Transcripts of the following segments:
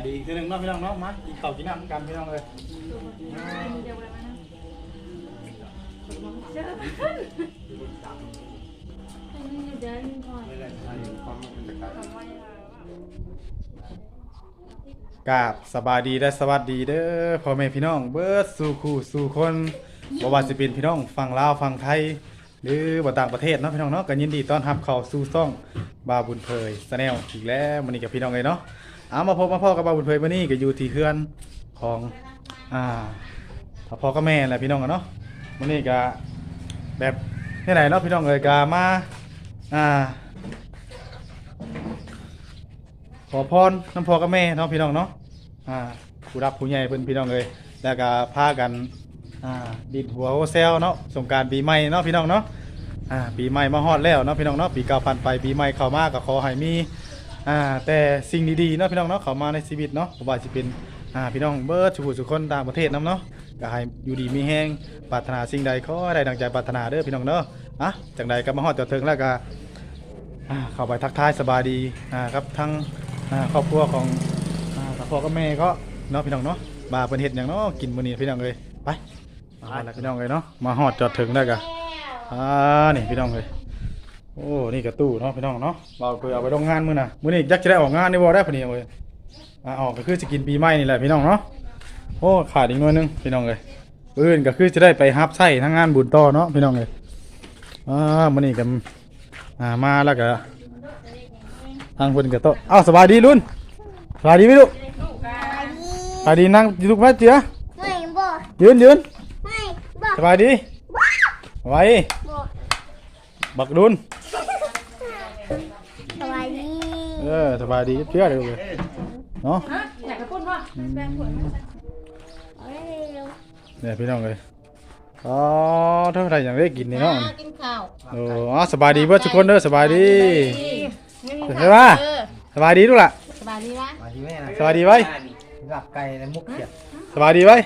ายดีคือหนึ่งเนาะพี่น้องเนาะมากินข้าวกินน้ำกันพี่น้องเลยกราบสบายดีและสวัสดีเด้อพ่อแม่พี่น้องเบิดสู่คู่สู่คนบ่ว่าสิเป็นพี่น้องฝั่งลาวฝั่งไทย หรือบ่ต่างประเทศเนาะพี่น้องเนาะก็ยินดีต้อนรับเข้าสู่ช่องบาบุญเผยแนลอีกแล้วมื้อนี้กับพี่น้องเลยเนาะ เอามาพบมาพ่อกับบาบุญเผยมื้อนี้ก็อยู่ที่เฮือนของอ่าพ่อกับแม่แหละพี่น้องอะเนาะมื้อนี้ก็แบบนี่ไหนเนาะพี่น้องเอ้ยก็มาอ่า ขอพรน้ำพ่อกับแม่เนาะพี่น้องเนาะอ่าผู้รับผู้ใหญ่เพิ่นพี่น้องเลยแล้วก็พากันอ่าดิดหัวโฮเซลเนาะสงกรารปีใหม่เนาะพี่น้องเนาะอ่าปีใหม่มาฮอดแล้วเนาะพี่น้องเนาะปีเก่าผ่านไปปีใหม่เข้ามาก็ขอให้มี อ่าแต่สิ่งดีๆเนาะพี่น้องเนาะเขามาในชีวิตเนาะบ่ว่าสิเป็นอ่าพี่น้องเบิดสุขสุขคนต่างประเทศนํเนาะก็ให้อยู่ดีมีแฮงปรารถนาสิ่งใดขอให้ได้ดังใจปรารถนาเด้อพี่น้องเนาะอะจังใดก็มาฮอดจอถึงแล้วก็อ่าเข้าไปทักทายสบายดีอ่าครับทั้งอ่าครอบครัวของอ่าพ่อกับแม่ก็เนาะพี่น้องเนาะบาเพิ่นเฮ็ดหยังเนาะกินมื้อนี้พี่น้องเอ้ยไปมาแล้วพี่น้องเอ้ยเนาะมาฮอดจอดถึงแล้วก็อ่านี่พี่น้องเอ้ย โอ้ นี่กระตู้เนาะพี่น้องเนาะเราเคยเอาไปโรงงานมื้อน่ะมื้อนี้ยักจะได้ออกงานได้บ่ได้พุ่นนี่เอ้ยอ่าออกก็คือจะกินปีใหม่นี่แหละพี่น้องเนาะโอ้ขาดอีกหน่อยหนึงพี่น้องเอ้ยมื้ออื่นก็คือจะได้ไปรับใช้ทั้งงานบุญต่อเนาะพี่น้องเอ้ยอ่ามื้อนี้ก็อ่ามาแล้วก็ทางคนกับโต๊ะเอ้าสบายดีลุนสบายดีไหมลูกสบายดีนั่งอยู่ลูกแม่เจียไม่บอกยืนยืนไม่บอกสบายดีไว้บอกบักลุน สวัสดี เออสบายดีเชื่อเลยลูกเนาะอยากกระปุ้นว่าแบงขวดเอ้ยเร็วเนี่ยพี่น้องเลยอ๋อเท่าไหรอย่างได้กินนี่เนาะกินข้าวโอ้อ๋อสบายดีเพื่อนทุกคนเด้อสบายดีนี่เห็นปะสบายดีลูกล่ะสบายดีวะมาที่แม่นะสบายดีไว้หลับไก่และมุกเขียดสบายดีไว้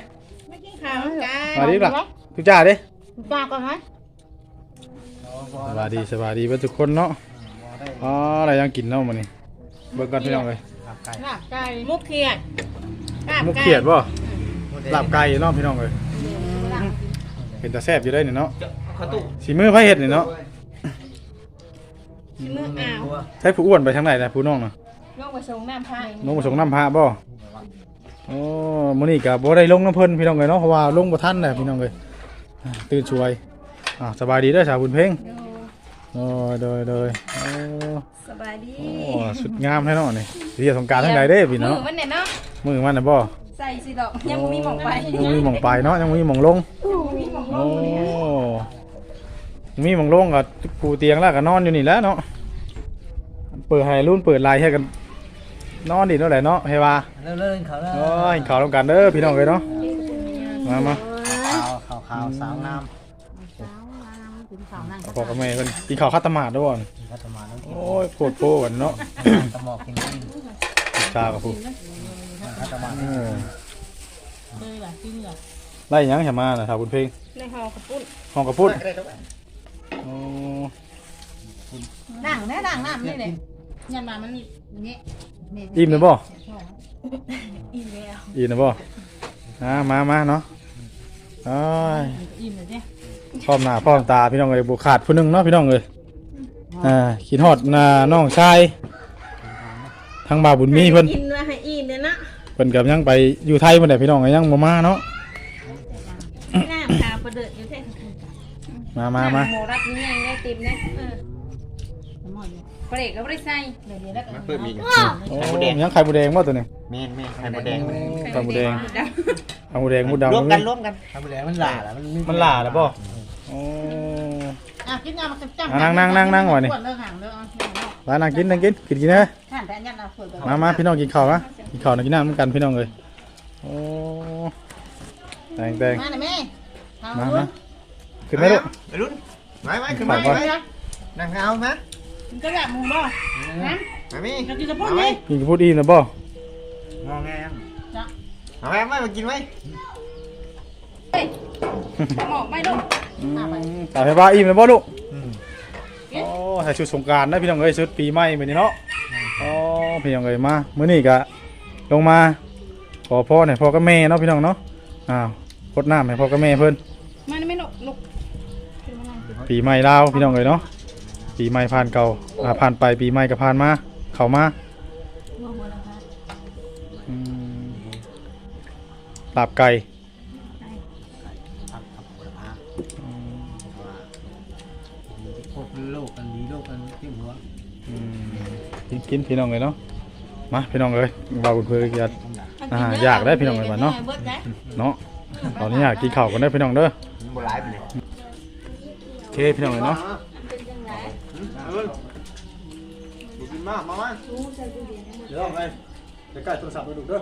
ไม่กินข้าวจ้าสบายดีลูกล่ะทุกจ้าเด้จ้าก่อนไหมสบายดีสบายดีเพื่อนทุกคนเนาะอ๋ออะไรยังกินเนาะมันนี่ เบิ่งกันพี่น้องเลยหลับไก่ลาบไก่มุกเขียดลาบมุกไก่เขียดบ่ลาบไก่เนาะพี่น้องเลยเห็นแต่แซ่บอยู่ได้นี่เนาะข้าวตุ้สีมือไผเฮ็ดนี่เนาะชิมืออ้าวใช้ผู้อ้วนไปทางไหนนะผู้น้องน่ะลงไปส่งน้ำพายน้องมาส่งน้ำพระบ่โอ้มื้อนี้ก็บ่ได้ลงน้ำเพิ่นพี่น้องเลยเนาะเพราะว่าลงบ่ทันแหละพี่น้องเลยอ่าตื่นช่วยอ่าสบายดีเด้อสาวบุญเพ่ง โอ้ยโดยโดยโอ้สบายดีโอ้สุดงามแท้เนาะนี่เรียกสงกรารทางใดเด้พี่มือเนาะมันเนี่ยเนาะมือมันน่ะบ่ใส่สิดอกยังบ่มีหมองไปยังมีหม่องไปเนาะยังมีหม่องลงมีหมองลโอ้งเนี่ยมีหมองลงกับปูเตียงแล้วก็นอนอยู่นี่แหล้วเนาะเปิดให้รุ่นเปิดไลน์ให้กัน นอนดิเนาะแหละเนาะเฮว่าเริ่มเริ่มเขาแล้วโอ้ยข่าวต้องกันเด้อพี่น้องเลยเนาะมามา ขาวขาวขาวสาวน้ กินข้าวนั่งพอกับแม่เพิ่นกินข้าวคัตตามาดด้วยบ่อนำพัฒนาน้ำกินโอ้ยโคตรโปกันเนาะตะหมอกกินกินชากับผู้พัฒนาเออเลยล่ะกินเหรอไล่หยังแหมาน่ะครับคุณเพลงในห่อกระปุ้นห้องกระพุ้นโอ้นั่งแน่นั่งน้ำนี่เลยยันมามันนี่นี่อิ่มเลยบ่อิ่มแล้วอิ่มเลยบ่อ่ามามาเนาะอ้ายอิ่มเลยเนี่ย พร้อมหน้าพร้อมตาพี่น้องเอ้ยบ่ขาดผู้หนึงเนาะพี่น้องเอ้ยอ่าคิดฮอดหน้าน้องชายทางบ่าวบุญมีเพิ่นกินแล้วให้อิ่มเลยนะเพิ่นก็ยังไปอยู่ไทยบ่ได้พี่น้องก็ยังบ่มาเนาะน้ำขาวประเดิดอยู่เท่มามามาโมรับนี่ยังได้ติมนะเออเปรกก็ไม่ได้ใส่เดี๋ยวแล้วก็เพิ่มอีกโอ้ยังไข่หมูแดงบ่ตัวนี้แม่นแม่ไข่มดแดงไข่หมูแดงไข่หมูแดงหมูดำร่วมกันร่วมกันไข่มดแดงมันหล่าแล้วมันมันหล่าแล้วบ่ โอ้ อะกินยามาจับอะนั่งนั่งนั่งนั่งไว้นี่เลิกห่างเลิกเอาร้านนั่งกินนั่งกินกินกินนะท่านแต่ยันเราเปิดมามาพี่น้องกินข้าวนะกินข้าวนะกินน้ำกันพี่น้องเลยโอ้แดงแดงมาหน่อยแม่มามาขึ้นไหมลูก ไปรุ่นไว้ไว้ขึ้นมาไว้นั่งเอามาก็แบบมูบ่นะมามี่จะกินจะพูดเลยกินกับพูดอีนะบ่งอแงเอาไว้ไม่มากินไว้หม อกไม่ลูกอืมตาให้บ้าอิ่มนะบ่ลูกโอ้ใส่ชุดสงกรารนะพี่น้องเอ้ยชุดปีใหม่มื้อนี้เนาะโอ้พี่น้องเอ้ยมามื้อนี้ก็ลงมาขอพ่อให้พ่อกับแม่เนาะพี่น้องเนาะอ้าวพดน้ำให้พ่อกับแม่เพิ่น มันไม่หนุกลุกขึ้นมานั่งสิปีใหม่ลาวพี่น้องเลยเนาะปีใหม่ผ่านเก่าอ่าผ่านไปปีใหม่ก็ผ่านมา เข้ามาหัวหัวนะคะอืมลาบไก่ กินพี่น้องเลยเนาะมาพี่น้องเลยบ่าวเพื่อนอยากอ่าอยากได้พี่น้องไปบ้านเนาะเนาะตอนนี้อยากกินข้าวกันได้พี่น้องเด้อมันโบราณไปเลยโอเคพี่น้องเลยเนาะเดูกินมากมามาเดี๋ยวลองไปไปใกล้โทรศัพท์ไปดูเด้อ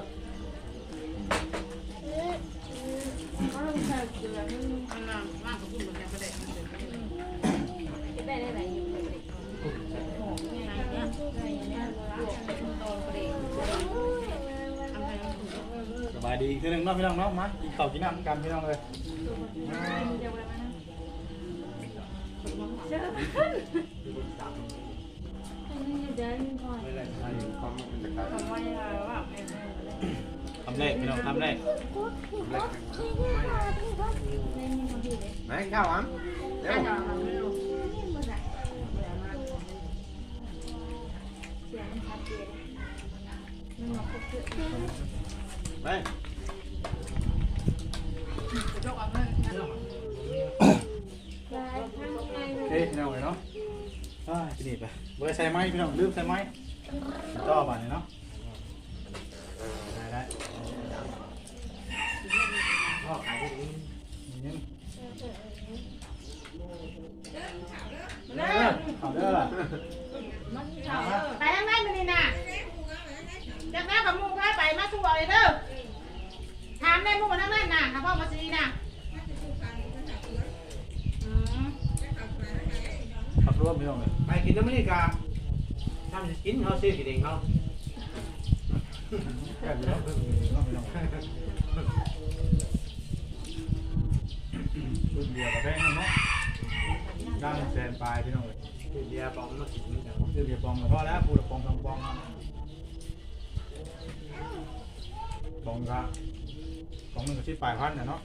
ได้ได้ไหนอยู่เลย สบายดีอีกทีหนึ่งเนาะพี่น้องเนาะมากินข้าวกินน้ำกันพี่น้องเลยทำแรกพี่น้องทำแรกไหนข้าวอะเดี๋ยวไป โอเคพี่น้องเลยเนาะอ่า ที่นี่ไปเบอร์ใส่ไม้พี่น้องลืมใส่ไม้ต่อไปเนาะได้ได้พ่อขายได้ดีนี่เด้อเอาเด้อ ไปทางไหนมันนี่น่ะจากนั้นกับมูพาไปมาสู่เอาเลยเด้อถามได้มูมาทางนั้นน่ะถ้าพ่อมาซีน่ะอืม ขับรถพี่น้องเลย ไปกินน้ำมันนี่กาทำจะกินเขาซื้อกินเองเขา แค่พี่น้องพี่น้องพี่น้องรุ่นเดียวกับแป้งเนาะย่างแซนปลายพี่น้องเลย เบียร์ปองมากินนี่กัน เดี๋ยวปองกับพ่อแล้วปูปองทองปอง ปองครับปองหนึ่งก็ชิดปลายพันเนี่ยเนาะ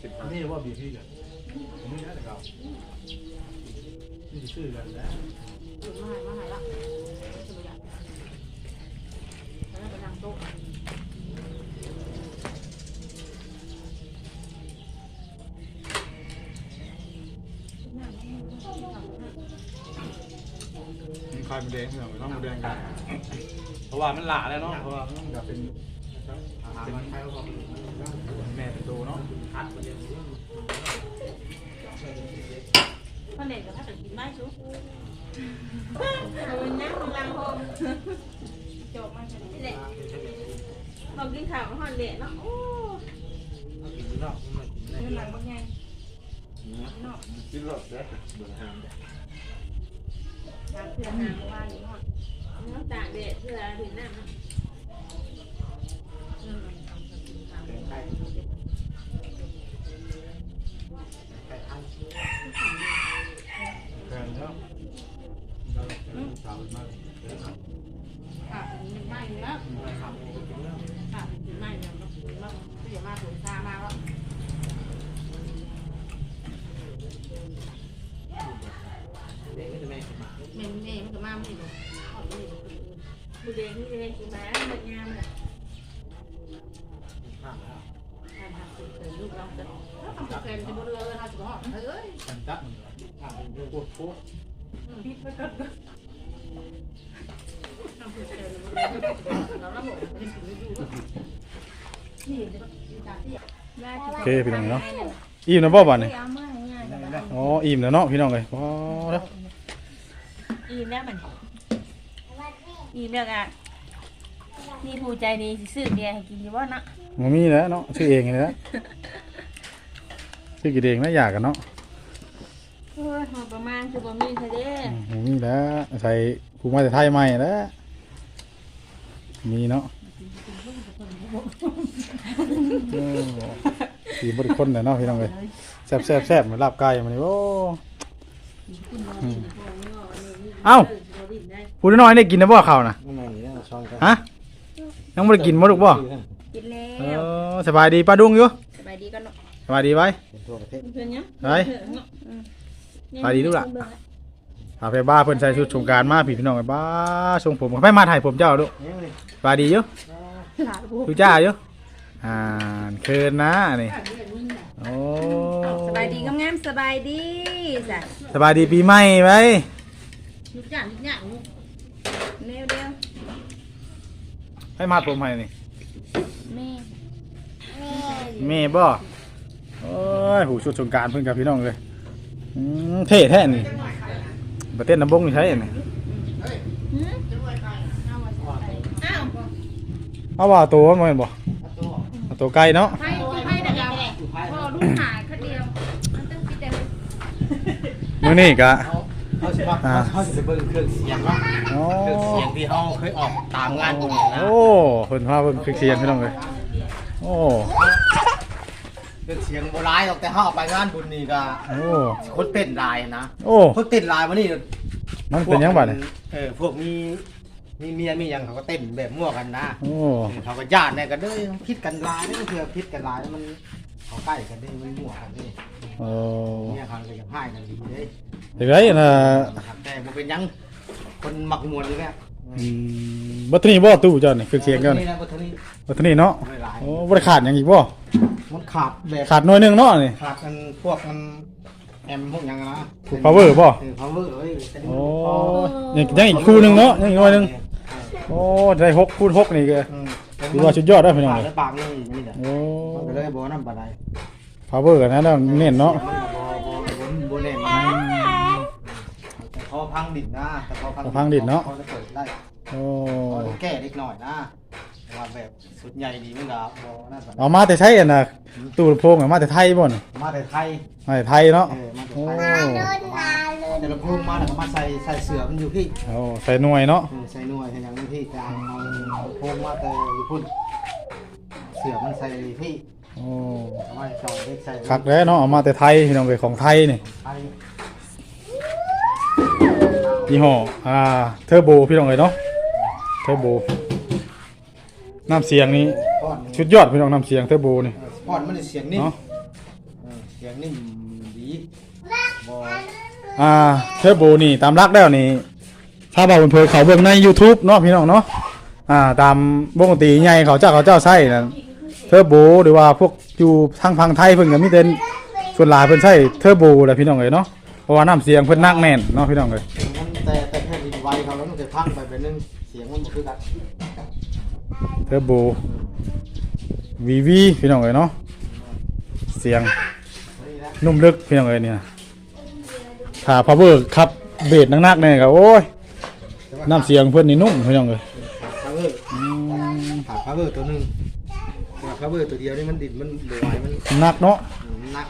สิบอันนี้ว่าบีพี่กันอันนี้นะแต่เรานี่ชื่อกันแล้วมาหายมาหายละสุดยอดแล้วไปทางโต๊ะ มีคอยมัน แดงเหมือนต้องมันแดงกันเพราะว่ามันหลาแล้วเนาะเพราะว่ามันจะเป็นอาหารมันใช้ความแม่เป็นตัวเนาะคัดมาเยอะพ่อเด็กกับพ่อเด็กกินไม่ชุบเอาน้ำลังหอมจบมาแค่นี้แหละพอกินข้าวก็หอนเด็ดเนาะโอ้กินนอกมันกินได้เงินหลังบางไงเนาะกินรสเด้อเบื่อหามตาม เพื่อนนางว่าอยู่เนาะน้ำตาเด็ดเพื่อถึงน้ำแกงไก่ไก่อันแฟนเนาะเราเป็นสาวมากค่ะไม่แล้ว โอเคพี่น้องเนาะอิ่มนะบ่บ้านนี่ยอ๋ออิ่มแล้วเนาะพี่น้องเลยอ๋อแล้วอิ่มแล้วมัน อิ่มแล้วอะนี่ผู้ใจดีสิซื้อเบียร์ให้กินอยู่บ่เนาะมันมีแล้วเนาะชื่อเองเลยนะชื่อกินเองนะอยากกันเนาะโอ้ยหอประมาณคือบ่มีเท่าเด้อืมมันมีแล้วใส่ภูมิมาแต่ไทยใหม่แล้วมีเนาะโอ้สีบริคนเลยเนาะพี่น้องเลยแซ่บแซ่บแซ่บเหมือนลาบไก่มันนี่โอ้อืมเอ้า ดดินได้ผู้น้อยได้กินนะบ่ข้าวน่ะนั่นนี่นะช้อนกันฮะยังบ่ได้กินบ่ลูกบ่กินแล้เอวอสบายดีป้าดุงอยู่สบายดีกันเนาะสบายดีไว้ เป็นทั่วประเทศเพื่อนเนี้ยไปไปดีลูกหล่ะพาไปบ้าเพิ่นใส่ชุดสงกรารมาพี่พี่น้องไปบ้าทรงผมไปมาถ่ายผมเจ้าลูกนี่เลยสบายดีอยู่หลาลูกดูจ้าอยู่อ่าเคินนะนี่โอ้สบายดีงามๆสบายดีจ้ะสบายดีปีใหม่ไว้ ยุกย่างยุกย่างลูกเร็วเร็วให้มาผมให้นี่แม่แม่บ่โอ้ยหูชุดสงกรารเพิ่นกับพี่น้องเลยอืมเท่แท้นี่บ่เต้นน้ำบงนี่ใช่นี่อ้าวเอาว่าตัวมันบ่แม่นบ่เอาตัวไก่เนาะ ไพ่ไพ่นะครับพอลูกหาคดียวมันต้องคิดแต่ มื้อนี้ก็ เขาเขาสิว่าอ่าเขาสิเบิ่งเครื่องเสียงเนาะโอ้เครื่องเสียงที่เขาเคยออกตามงานบุญนะโอ้เพิ่นพาเบิ่งเครื่องเสียงพี่น้องเลยโอ้เครื่องเสียงโบราณหรอกแต่เขาเอาไปงานบุญนี่ก็โอ้คนเต้นลายนะโอ้คนเต้นลายมานี่มันเป็นหยังบัดนี่เออพวกมีมีเมียมีหยังเขาก็เต้นแบบมั่วกันนะโอ้เขาก็ญาติเนี่ยกันเด้อพิดกันลายนี่ก็คือพิดกันลายแล้วมัน เขาใกล้กันเด้อมันมั่วกันเด้อโอ้เนี่ยเขาก็จะพ่ายกันดีเด้อเดี๋ยวไอ้น่ะครับแต่บ่เป็นหยังคนมักมวนอยู่แล้วอืมบัตรนี้บ่ตู้เจ้านี่เครื่องเสียงเจ้านี่นี่นะบ่เท่านี้บัตรนี้เนาะไม่หลายโอ้บ่ได้ขาดหยังอีกบ่มันขาดแบบขาดหน่วยหนึงเนาะนี่ ขาดกันพวกมันแอมพวกหยังนะพวก power ป่ะเออ power เอ้ยแต่นี่โอ้มันพอยังยังอีกคู่หนึงเนาะยังอีกหน่วยหนึงโอ้ได้หกคูณหกนี่ก็อืม ถือว่าสุดยอดได้อพี่น้องขาดเลยแล้วบางนี่นี่แหละโอ้มันก็เลยบ่นำปานใด power กันนะต้องเน้นเนาะมันก็บ่บ่บ่แน่นมันแต่พอพังดินนะแต่พอพอพังดินเนาะพอจะเปิดได้โอ้พอจะแก้เล็กน้อยนะแต่ว่าแบบสุดใหญ่ดีมันก็บ่นั่นปานใดเอามาแต่ใช้อันน่ะตู้ลำโพงอะมาแต่ไทยบ่นี่มาแต่ไทยมาแต่ไทยเนาะเออมาแต่โอ้ไทยเดินมาเลย แต่ละพุ่มมาแล้วก็มาใส่ใส่เสือมันอยู่พี่โอ้ใส่หน่วยเนาะเออใส่หน่วยใส่หยังมันพี่กลางเอาเอาพุ่มมาแต่อยู่พุ่นเสือมันใส่พี่โอ้เอามาจอดเล็กใส่คักแล้วเนาะเอามาแต่ไทยพี่น้องเลยของไทยนี่ไทยยี่ห้ออ่าเทอร์โบพี่น้องเลยเนาะเทอร์โบน้ำเสียงนี้ก้อนชุดยอดพี่น้องน้ำเสียงเทอร์โบนี่ก้อนมันเสียงนิ่มเนาะ เออเสียงนิ่มดีบอ อ่าเทอร์โบนี่ตามรักแล้วนี่ถ้าบอกบนเพยเขาเบิ่งใน YouTube เนาะพี่น้องเนาะอ่าตามวงดนตรีใหญ่เขาเจ้าเขาเจ้าใช้นั่นเทอร์โบหรือว่าพวกอยู่ทางพังไทยเพิ่นก็มีแต่ส่วนหลายเพิ่นใช้เทอร์โบแหละพี่น้องเอ้ยเนาะเพราะว่าน้ำเสียงเพิ่นนักแน่นเนาะพี่น้องเอ้ยมันแต่แต่แค่ดินไวเขาแล้วมันจะพังไปเป็นนึงเสียงมันบ่คือกันเทอร์โบวีวีพี่น้องเอ้ยเนาะเสียงนี่นะนุ่มลึกพี่น้องเอ้ยเนี่ย ถ้า power ครับเบสนักๆเนี่ยก็โอ้ยน้ำเสียงเพิ่นนี่นุ่มพี่น้องเอ้ยขาเวอร์ขาขาเวอร์ตัวหนึงแต่ขาเวอร์ตัวเดียวนี่มันดินมันบ่ไหวมันนักเนาะมันหนัก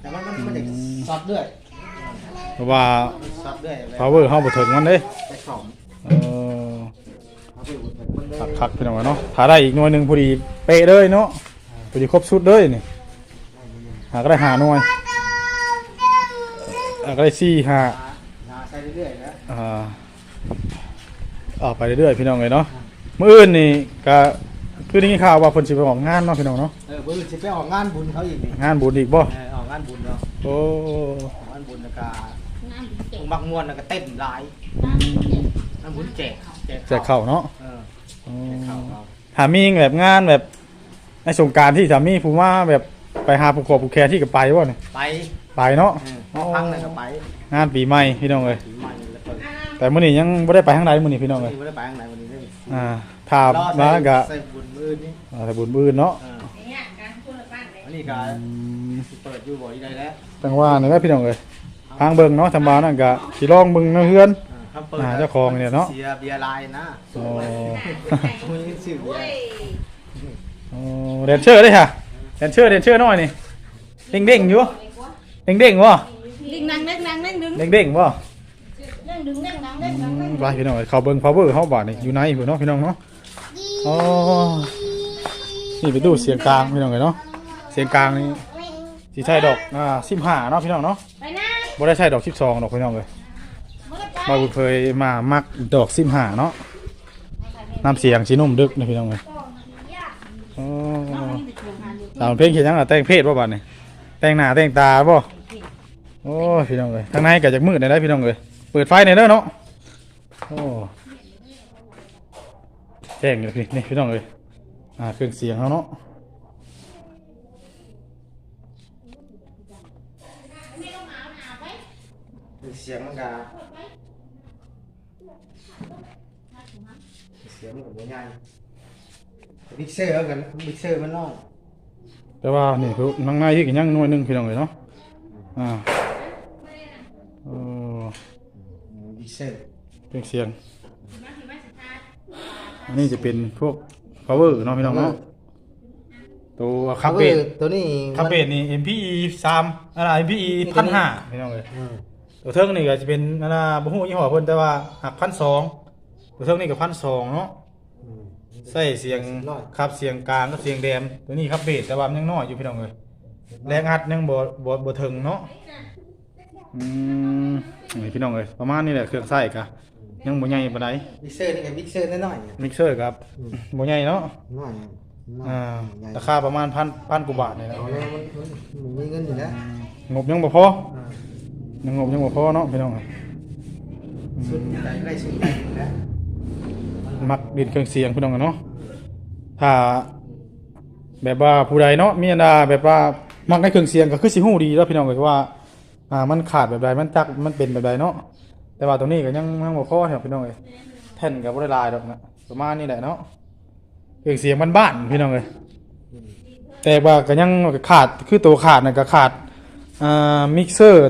แต่ว่ามันมันเด็กซับด้วยเพราะว่าซับด้วย power เฮาบ่ถึงมันเด้ไปสองเออขาเวอร์มันเลยคักๆพี่น้องเอ้ยเนาะถ้าได้อีกหน่วยหนึงพอดีเป๊ะเลยเนาะพอดีครบชุดเลยนี่หาก็ได้หาหน่วย หาก็ได้สี่ห้าหาใช้เรื่อยๆนะอ่าออกไปเรื่อยๆพี่น้องเลยเนาะมื้ออื่นนี่ก็คือได้ยินข่าวว่าเพิ่นสิไปออกงานเนาะพี่น้องเนาะเออเพิ่นสิไปออกงานบุญเขาอีกนี่งานบุญอีกบ่เออออกงานบุญเนาะโอ้ออกงานบุญแล้วก็มักม่วนแล้วก็เต้นหลายงานบุญแจกแจกข้าวเนาะเอออ๋อแจกข้าวเขาถ้ามีแบบงานแบบในสงกรารที่สามีผู้ว่าแบบไปหาผู้ขอผู้แคร์ที่ก็ไปบ่เนี่ยไป ไปเนาะเออพอพังแล้วก็ไปงานปีใหม่พี่น้องเอ้ยปีใหม่แล้วก็แต่มื้อนี้ยังบ่ได้ไปทางใดมื้อนี้พี่น้องวันเอ้ยนี้ไม่ได้ไปทางไหนวันนี้ได้อ่าถ้ารอมาก็ใส่บุญมือนี่อ่าแต่บุญมื้ออื่นเนาะเออเนี่ยการพูดละบ้านเลยอันนี้ก็อืมสิเปิดอยู่บ่อยได้แล้วจังว่านี่แหละพี่น้องเอ้ยทางเบิ่งเนาะทำบานั่นก็สิลองเบิ่งเนาะเฮือนเออคำเปิดอ่าเจ้าของเนี่ยเนาะ เสียเบียร์ลายนะโอ้มีชื่อเบียร์โอ้เดนเชอร์ได้ค่ะเดนเชอร์เดนเชอร์น้อยนี่เด้งเด้งๆอยู่ เด้งเด้งๆวะลิงนั่งเล่นนั่งเล่นดึงเด้งเด้งๆวะนั่งดึงนั่งนั่งอืเล่นนั่งเล่นมไปพี่น้องเขาเบิ่งพาวเวอร์เขาบาดนี่อยู่ในพี่น้องพี่น้องเนาะอ๋อนี่ไปดูเสียงกลางพี่น้องเลยเนาะเสียงกลางนี่สิใช่ดอกอ่าสิบห้าเนาะพี่น้องเนาะไปนะบ่ได้ใช่ดอกสิบสองดอกพี่น้องเลยมาไปบ่าวบุญเคยมามักดอกซิมหาเนาะน้ำเสียงชินุ่มดึกนะพี่น้องเลยโอ้ตามเพลงเขียนยังอะแต่งเพศบ่บัดนี่แต่งหน้าแต่งตาบ่ โอ้ยพี่น้องเลยทางในก็จากมืดได้ได้พี่น้องเลยเปิดไฟในอยเด้อเนาะโอ้แจ้งเลยพี่นี่พี่น้องเลยอ่าเครื่องเสียงเขาเนาะเสียงมันก็เสียงมันก็บ่ใหญ่บิ๊กเซอร์กันบิ๊กเซอร์มันน้อยแต่ว่านี่คือนังในที่กินยังหน่วยหนึงพี่น้องเลยเนาะอ่าโอ้ บิ๊กเซอร์เครื่องเสียง อันนี้จะเป็นพวก power เนาะพี่น้องเนาะตัวคับเบสตัวนี้คับเบสนี่ MPE 3อะไร MPE พันห้าพี่น้องเลยอืมตัวเทิงนี่ก็จะเป็นอันน่ะบ่ฮู้ยี่ห้อเพิ่นแต่ว่าหักพันสองตัวเทิงนี่ก็พันสองเนาะอืมใส่เสียงน้อยครับเสียงกลางกับเสียงแดมตัวนี้ครับเบสแต่ว่ามันยังน้อยอยู่พี่น้องเลยแรงอัดยังบ่บ่บ่ถึงเนาะ อืมนี่พี่น้องเลยประมาณนี้แหละเครื่องใส่กะยังบ่ใหญ่ปานใดบิ๊กเซอร์นี่ก็บิ๊กเซอร์น้อยๆเนี่ยมิกเซอร์ครับบ่ใหญ่เนาะน้อยน้อยอ่าใหญ่ราคาประมาณพันพันกว่าบาทนี่แหละเอาแล้วมันมันมันมีเงินอยู่แล้วงบยังบ่พออ่ายังงบยังบ่พอเนาะพี่น้องเอ้ยสุดใจได้สุดใจอยู่แล้วมักดินเครื่องเสียงพี่น้องกันเนาะถ้าแบบว่าผู้ใดเนาะมีอันดาแบบว่ามักในเครื่องเสียงก็คือสิฮู้ดีแล้วพี่น้องเอ้ยว่า อ่ามันขาดแบบใดมันจักมันเป็นแบบใดเนาะแต่ว่าตรงนี้ก็ยังยังบ่พอครับพี่น้องเอ้ยแท่นก็บ่ได้หลายดอกนะประมาณนี้แหละเนาะเครื่องเสียงบ้านๆพี่น้องเอ้ยแต่ว่าก็ยังขาดคือตัวขาดน่ะก็ขาดอ่ามิกเซอร์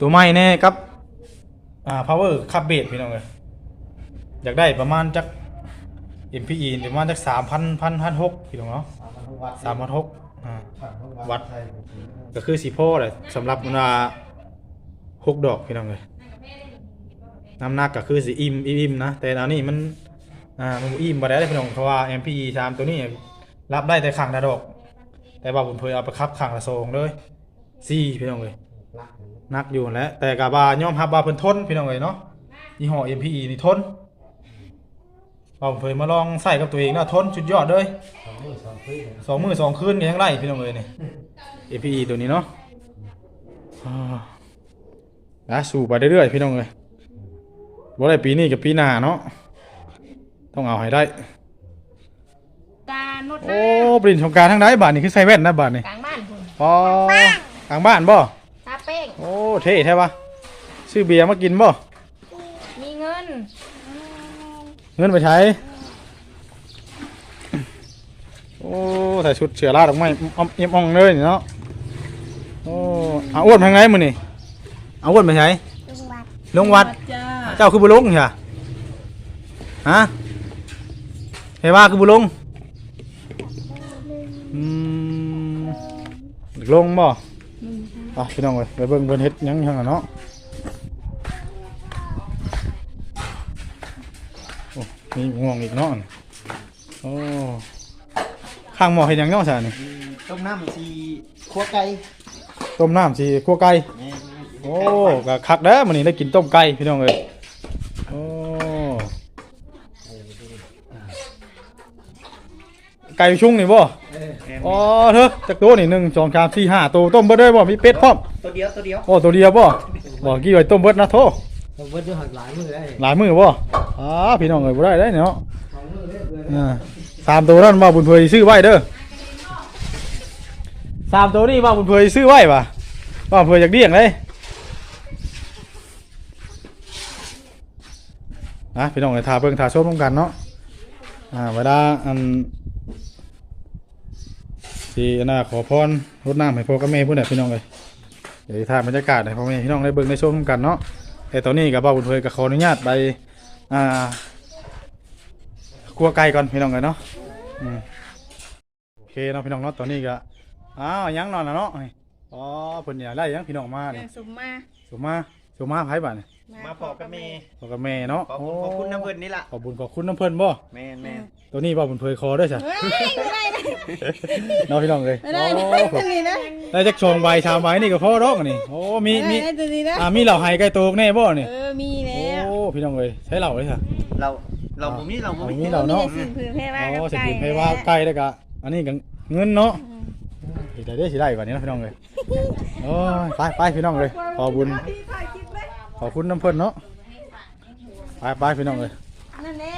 ตัวใหม่แน่กับอ่า power คับเบสพี่น้องเอ้ยอยากได้ประมาณจัก MPE ประมาณจักสามพันพันพันหกพี่น้องเนาะสามพันหก อ่าวัดก็คือสีโพเลยสำหรับเวลาหกดอกพี่น้องเลยน้ำหนักก็คือสีอิ่มอิ่มนะแต่อันนี้มันอ่ามันอิ่มมาได้เลยพี่น้องเพราะว่า MPE สามตัวนี้รับได้แต่ขังละดอก แต่ว่าผมเคยเอาไปคับขังละโซงเลยสี่พี่น้องเลยนักอยู่แล้วแต่กับาย่อมรับว่าเพิ่นทนพี่น้องเลยเนาะยี่ห้อ MPE นี่ทน ผมเคยมาลองใส่กับตัวเองแล้วทนสุดยอดเลยสองมือสองคืนสองมือสองคืนก็ยังไล่พี่น้องเลยนี่ APE ตัวนี้เนาะอ่านะสู่ไปเรื่อยๆพี่น้องเลยบ่ได้ปีนี้กับปีหน้าเนาะ ต้องเอาให้ได้ การนวดโอ้ปรินสงกรารทั้งได้บาทนี่คือใส่แว่นนะบาทนี่กลางบ้านคุณอ๋อกลางบ้านบ่ ทาเป้ง โอ้ เท่แท้ปะซื้อเบียร์มากินบ่ มีเงิน เงินไปใช้ โอ้ใส่ชุดเสือลาดออกมาอ้อมเอี่ยมอ่องเลยนี่เนาะ โอ้เอาอ้วนทางไหนมื้อนี่เอาอ้วนไปใช้ลุงวัดลงวัด จ้าเจ้าคือบุลงใช่ฮะเฮ้ว่าคือบุลงอืมลงบ่อะพี่น้องเว้ยไปเบิ่งเบิ่นเฮ็ดหยังหยังอะเนาะโอ้ มีง่วงอีกเนาะโอ้ข้างหม้อเฮ็ดหยังเนาะซะนี่ต้มน้ำสีขัวไก่ต้มน้ำสิคั่วไก่แม่โอ้ก็คักเด้อมื้อนี้ได้กินต้มไก่พี่น้องเอ้ยโอ้ไก่ชุ่งนี่บ่อ๋อเถอะจักตัวนี่หนึ่งสองสามสี่ห้าตัวต้มเบิดเลยบ่มีเป็ดพร้อมตัวเดียวตัวเดียวโอ้ตัวเดียวบ่บ่กี่ไว้ต้มเบิดนะโท เราเบิดด้วยหักหลายมือได้หลายมือบ่อ๋อพี่น้องเอ้ยบ่ได้ได้เนาะสองมือได้เบิดอ่าสามตัวนั่นว่าบุญเผยซื้อไว้เด้อสามตัวนี่ว่าบุญเผยซื้อไว้ป่ะว่าบุญเผยอยากเลี้ยงเลยนะพี่น้องเอ้ยทาเบิ่งทาชมร่วมกันเนาะอ่าเวลาอันที่อันน่ะขอพรรดน้ำให้พ่อกับแม่พุ่นน่ะพี่น้องเอ้ยเดี๋ยวสิถ่ายบรรยากาศให้พ่อแม่พี่น้องได้เบิ่งได้ชมร่วมกันเนาะ แต่ตอนนี้กับบ่าวบุญเผยก็ขออนุญาตไปอ่าครัวไก่ก่อนพี่น้องเลยเนาะอืมโอเคเนาะพี่น้องเนาะตอนนี้ก็อ้าวยังนอนนะเนาะอ๋อเพิ่นอยากได้ยังพี่น้องมาเรื่เนี่อยงสมมาสมมาสมมาไผบ้านนี่ มาพอกับแม่พ่อกับแม่เนาะขอบโอ้ขอบคุณน้ำเพิ่นนี่ล่ะขอบคุณขอบคุณน้ำเพิ่นบ่แม่นแม่นตัวนี้บ่เพิ่นเผยคอด้วยจ้ะเฮ้ยไม่ได้นะเนาะพี่น้องเลยไม่ได้โอ้นะตัวนี้นะได้จักชองใบชามใบนี่ก็พอดอกอันนี่โอ้มีมีไม่ได้ตัวนี้นะอ่ามีเหล่าไห้ไก่โตกแน่บ่นี่เออมีแล้โอ้วพี่น้องเอ้ยใช้เหล่าเลยค่ะเราเราบ่มีเราบ่เอามีมีเหล่าเนาะสิ่งผืนเพว่าอ๋อกับสิไก่กินให้ว่าไก่แล้วก็อันนี้ก็เงินเนาะอีกแต่ได้สิได้กว่านี้เนาะพี่น้องเอ้ยโอ้ยไปไปพี่น้องเอ้ยขอบุญ ขอบคุณน้ำเพิ่นเนาะไปไปพี่น้องเอ้ยนั่นเด้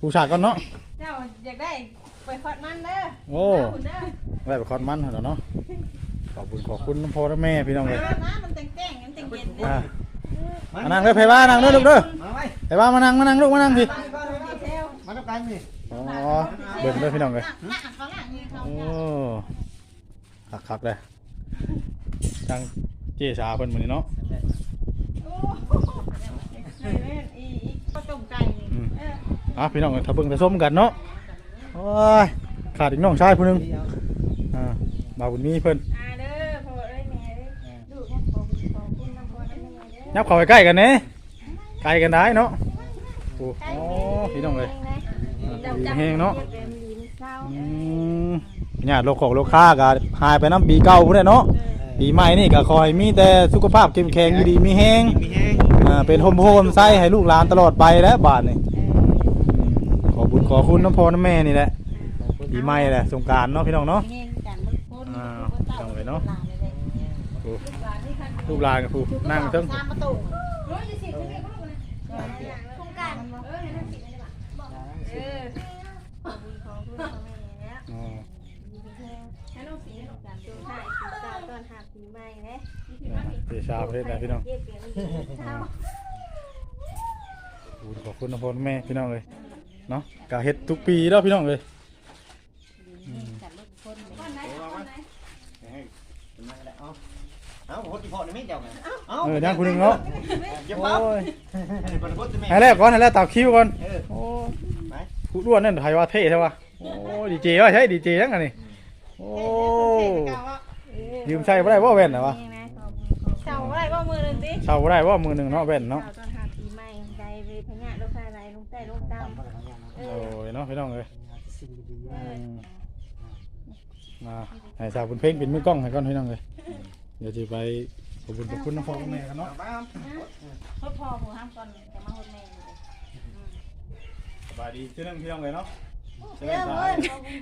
ผู้ชายก่อนเนาะเจ้าอยากได้ไปคอดมันเด้อโอ้เอาหุ่นเด้อได้ไปคอดมันเหรอเนาะขอบคุณขอบคุณน้ำพ่อน้ำแม่พี่น้องเอ้ยเอานะมันแต่งแจ้งมันแต่งเย็นเด้ออ่ามานั่งเด้อไผว่านั่งเด้อลูกเด้อมาไว้ไผว่ามานั่งมานั่งลูกมานั่งพี่เซลมาต้องการนี่อ๋อเบิ่งเด้อพี่น้องเอ้ยหน้าเขาหน้านี่เขาโอ้คักคักๆเลยจังเจ๊สาเพิ่นมื้อนี้เนาะโอ้ยแม่นอีอีข้าวต้มไก่นี่อืมเอออะพี่น้องถ้าเบิ่งถ้าส้มกันเนาะโอ้ยขาดอีกน้องชายผู้หนึงอ่าบ่าวบุญมีเพิ่นอ่าเด้อพ่อเอ้ยแม่เอ้ยลูกขอบคุณขอบคุณน้ำพ่อน้ำแม่เด้อยับเข้าไปใกล้กันแหน่ใกล้กันได้เนาะโอ้พี่น้องเลยแห้งเนาะเป็นดีมีเศร้าอืมญาติโลกของโลกค้าก็หายไปน้ำปีเก่าพุ่นแหละเนาะ ปีใหม่นี่ก็ขอให้มีแต่สุขภาพเข้มแข็งอยู่ดีมีแฮงมีแห้งอ่าเป็นโฮมโฮมไส้ให้ลูกหลานตลอดไปแล้วบาทนี่ขอบุญขอคุณน้ำพ่อน้ำแม่นี่แหละปีใหม่แหละสงกรารเนาะพี่น้องเนาะเงี้ยกันบางคนอ่าจังเลยเนาะหลานเลยโอ้หลานนี่คันลูกหลานกับผู้นั่งเทั้งสามประตูโอ้ยจะสิจะสิเขาลูกนะ โครงการ เออให้นั่งสิได้ป่ะเออขอบคุณของคุณพ่อแม่แล้ว อ๋อ ให้น้องสีให้น้องกันดูให้สีตาตอนหาปีใหม่เด้ เดชาประเทศไหนพี่น้องเย็บเปลี่ยนมันดีเช้าบุญขอบคุณน้ำพ่อน้ำแม่พี่น้องเลยเนาะกะเฮ็ดทุกปีแล้วพี่น้องเลยกันลูกคนเลยเอาเอาโหดที่พอนี่ไม่เจ้าไงเอาเออย่างคุณหนึงเนาะเก็บโอ้ปั๊บยอันนี้เป็นโคตรแม่ให้แรกก่อนให้แรกตักคิวก่อนเออโอ้ไปผู้ด้วนนั่นไทยว่าเท่ใช่ปะโอ้ดีเจว่าใช่ดีเจยังไงนี่โอ้ยืมใช้บ่ได้ว่าแว่นนะวะาบ่ได้ว่ามือหนึ่งเนาะแว่นเนาะเช้าตอนหาปีใหม่ใจเวพญาลูกชายไรลุงแต่ลุงดำเอโอ้อยเนาะพี่น้องเลยอืมมาให้สาวบุญเพ่งเป็นมือกล้องให้ก่อนพี่น้องเลยเดี๋ยวจะไปขอบคุณขอบคุณน้องพ่อน้องแม่กันเนาะพ่อพ่อผมห้ามก่อนจะมาคนแม่เลยสบายดีชื่อนึงพี่น้องเลยเนาะ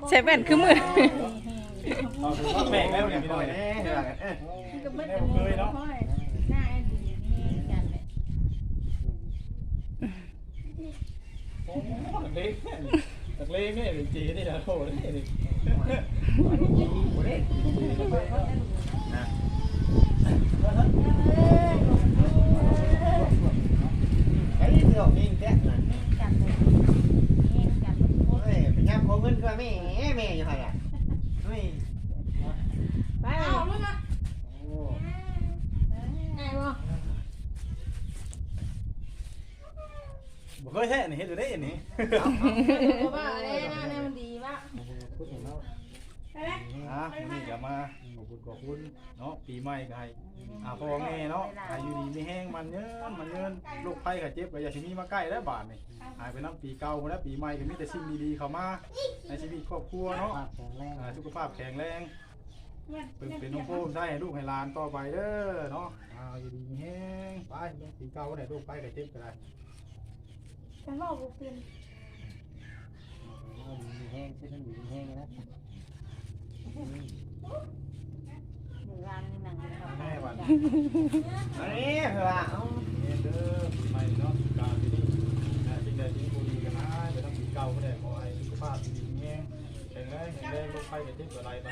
ใช้แว่นคือมือเอาถือว่าแปลกแล้วเนี่ยพี่น้องแน่เนี่ยเออก็ไม่เคยเนาะหน้าดีนี่กันเลย โอ้ เล็กเนี่ยตักเล็กเนี่ยจีนี่นะโถนี่นี่ไอ้เดี๋ยวนี่แจ๊ะนะกันเลยกันเลยโอ้ยป็นยามขอเงินก็แม่แม่อยู่หั่นอะเฮ้ย ไปเอาลูกนะ โอ้ ไงวะ บ่เค ยแท้นี่เฮ็ดอยู่ได้อันนี้ว่าอะไรนะเนี่ยมันดีป่ะพูดถึงแล้วไปไหมอะนี่ก็มาขอบคุณขอบคุณเนาะปีใหม่ก็ให้อ่าพ่อแม่เนาะอายุดีมีแห้งมันเยินมันเยินโรคภัยไข้เจ็บก็อย่าสิมีมาใกล้แล้วบาดนี่หายไปน้ำปีเก่าแล้วปีใหม่ก็มีแต่สิ่งดีๆเข้ามาในชีวิตครอบครัวเนาะอ่าสุขภาพแข็งแรงเป็นเป็นน้องโฟมใช่ลูกให้หลานต่อไปเด้อเนาะอ่าอยู่ดีมีแห้งไปปีเก่าก็ได้โรคภัยไข้เจ็บก็ได้ ฉันบอกบุเป็นมีแห้งเส้นมีแห้งนะหนึ่งวันหนังแม่วันอันนี้คือว่าเอาเด้อปีใหม่เนาะการที่นี่อ่าสิ่งใดที่บ่ดีกันนะไปต้องปีเก่าก็ได้ขอให้สุขภาพดีมีแห้งแข็งแรงแข็งแรงโรคภัยไข้เจ็บก็ได้ไป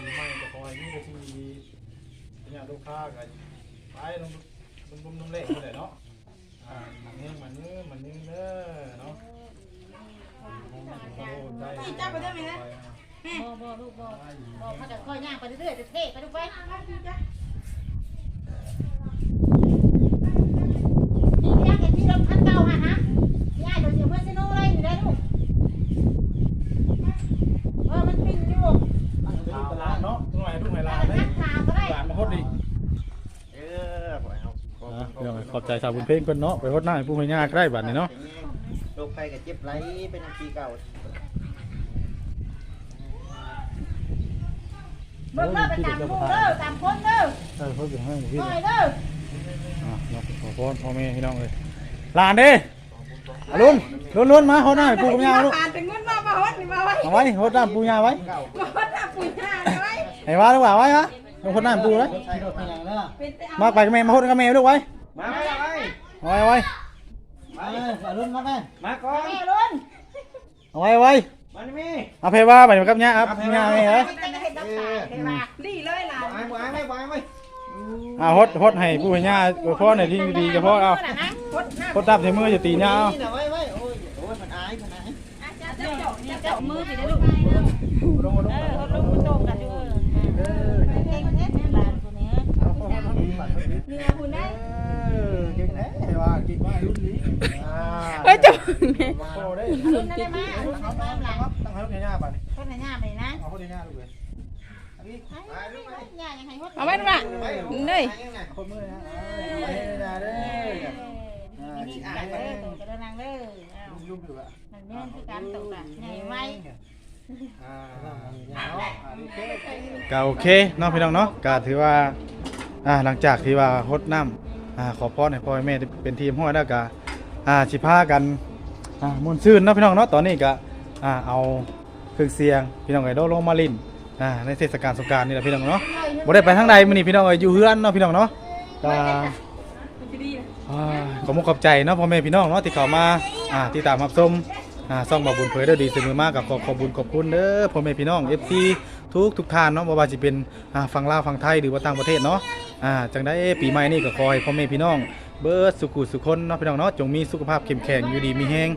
ปีใหม่ก็ขอให้มีแต่สิ่งดีๆเนี่ยลูกค้าก็ไปลงบุ้มๆน้ำเล็กก็ได้เนาะ อ่ามันแห้งมันนื้อมันนื้อเด้อเนาะจับไปได้ไหมนะบ่บ่ลูกบ่บ่เขาจะค่อยย่างไปเรื่อยๆจะเท่ไปดูไปนี่ย่างกันที่รถคันเก่าฮะฮะย่างโดยเฉพาะเซโนอะไรอยู่ได้ลูกเออมันปิ้งอยู่ตลาดเนาะหน่อยทุกหน่อยลาเลยคันขาวก็ได้หลานมาฮดดิ เออปล่อยเอา ขอบใจชาวบุญเพ่งเพิ่นเนาะไปฮดหน้าให้ผู้ให้ยากได้บัดนี้เนาะโรคภัยกับเจ็บไหลเป็นอันปีเก่าเบิ่งเด้อไปตามลูกเด้อตามคนเด้อเออเพิ่นสิให้พี่หน่อยเด้ออะเนาะขอพรพ่อแม่พี่น้องเลยสหลานเด้อรุนรุนรุนมาโหดหน้าให้ปูกับยาลูกผ่านถึงเงินมามาฮดนี่มาไว้เอาไว้โหดหน้าปูยาไว้มาฮดหน้าปุ๋ยหน้าไว้ให้ว่าลูกว่าไว้ฮะลงโหดหน้าปูไว้ใช้รถไปอย่างเด้อเป็นแต่เอามาไปกับแม่มาโหดกับแม่ลูกไว้ มาไม่ได้เอาไว้เอาไว้มาเลยอรุณมาแม่มาก่อนแม่รุ่นเอาไว้เอาไว้มานี่มีเอาเพว่าไปกับยาครับยาแม่เหรอไม่ต้องให้ต้องตายเลยว่าดีเลยหลานวางวางไม่วางไม่อ่าโหดโหดให้ปูให้ยาอวยพรให้ที่ดีๆกับพ่อเอานะนะฮดหน้าโหดตับใส่มือจะตียาเอานี่นะไว้ไว้โอ้ยโอ้ยมันอายมันอายเจ้าเจ้าเจ้ามือสิได้ลูกลงลงเออเขาลงมาโตกันอยู่เออเก่งเฮ็ดหลานคนนี้นี่นะคุณได้ เก่งแน่ว่ากินว่ารุ่นนี้เฮ้ยเจ้าโอ้ได้รุ่นนั่นได้มารุ่นนั่นตามหลังตั้งให้ลูกยาป่ะนี่คนไหนหน้าไปนะเอาคนยาลูกเลยย่ายังไงฮดเอาไว้ดูมานี่คนมือนะไปยาเด้อนี่อ่านเด้อตัวกระนังเด้ออ้าวลูกอยู่อะมันแม่นคือการตกอะใหญ่ไว้ก็โอเคเนาะพี่น้องเนาะก็ถือว่าอ่าหลังจากที่ว่าฮดน้ำ อ่าขอพรให้พ่อให้แม่เป็นทีมห้อยแล้วก็อ่าสิพากันอ่ามวนซื่นเนาะพี่น้องเนาะตอนนี้ก็อ่าเอาเครื่องเสียงพี่น้องไอ้โดลงมาลินอ่าในเทศกาลสงกรานต์นี่แหละพี่น้องเนาะบ่ได้ไปทางใดมื้อนี้พี่น้องเอ้ยอยู่เฮือนเนาะพี่น้องเนาะก็อ่าขอมุกขอบใจเนาะพ่อแม่พี่น้องเนาะที่เข้ามาอ่าที่ตามรับชมอ่าซ่องบ่บุญเผยเด้อดีเสมอมากกับขอขอบคุญขอบคุณเด้อพ่อแม่พี่น้อง FC ทุกทุกท่านเนาะบ่ว่าสิเป็นอ่าฝั่งลาวฝั่งไทยหรือว่าต่างประเทศเนาะ อ่าจังได้ปีใหม่นี่ก็ขอให้พ่อแม่พี่น้อง เบิดสุขุสุขคนเนาะพี่น้องเนาะจงมีสุขภาพเข้มแข็งอยู่ดีมีแฮง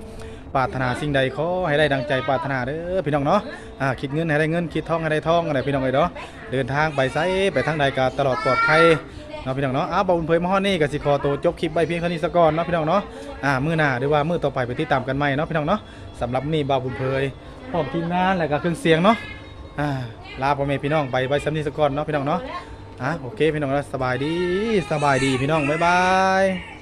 ปรารถนาสิ่งใดขอให้ได้ดังใจปรารถนาเด้อพี่น้องเนาะอ่าคิดเงินให้ได้เงินคิดทองให้ได้ทองอะไรพี่น้องเอ้ยเนาะเดินทางไปไสไปทางใดก็ตลอดปลอดภัยเนาะพี่น้องเนาะอ้าวบอลเผยมาฮอดนี่ก็สิขอตัวจบคลิปไว้เพียงเท่านี้ซะก่อนเนาะพี่น้องเนาะอ่ามื้อหน้าหรือว่ามื้อต่อไปไปติดตามกันใหม่เนาะพี่น้องเนาะสำหรับนี้บ่าวบุญเผยพร้อมทีมงานแล้วก็เครื่องเสียงเนาะอ่าลาพ่อแม่พี่น้องไปไว้สำนีซะก่อนเนาะพี่น้องเนาะ อะโอเคพี่น้องเนาสบายดีสบายดีพี่น้องบ๊ายบาย